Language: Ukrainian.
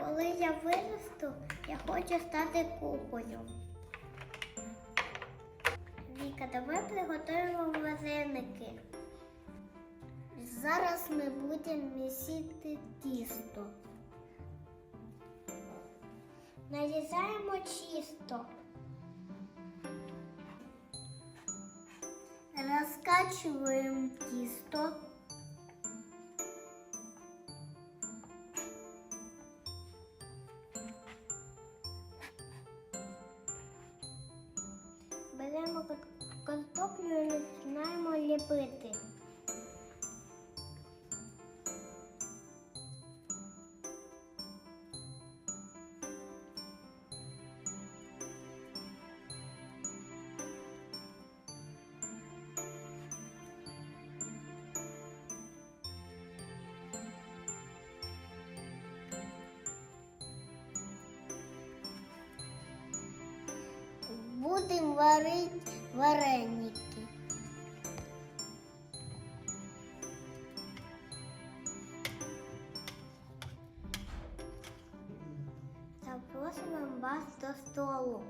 Коли я виросту, я хочу стати кухою. Віка, давай приготуємо вареники. Зараз ми будемо місити тісто. Нарізаємо чисто. Розкачуємо тісто. Картоплю починаємо ліпити. Варити вареники. Запросимо вас до столу.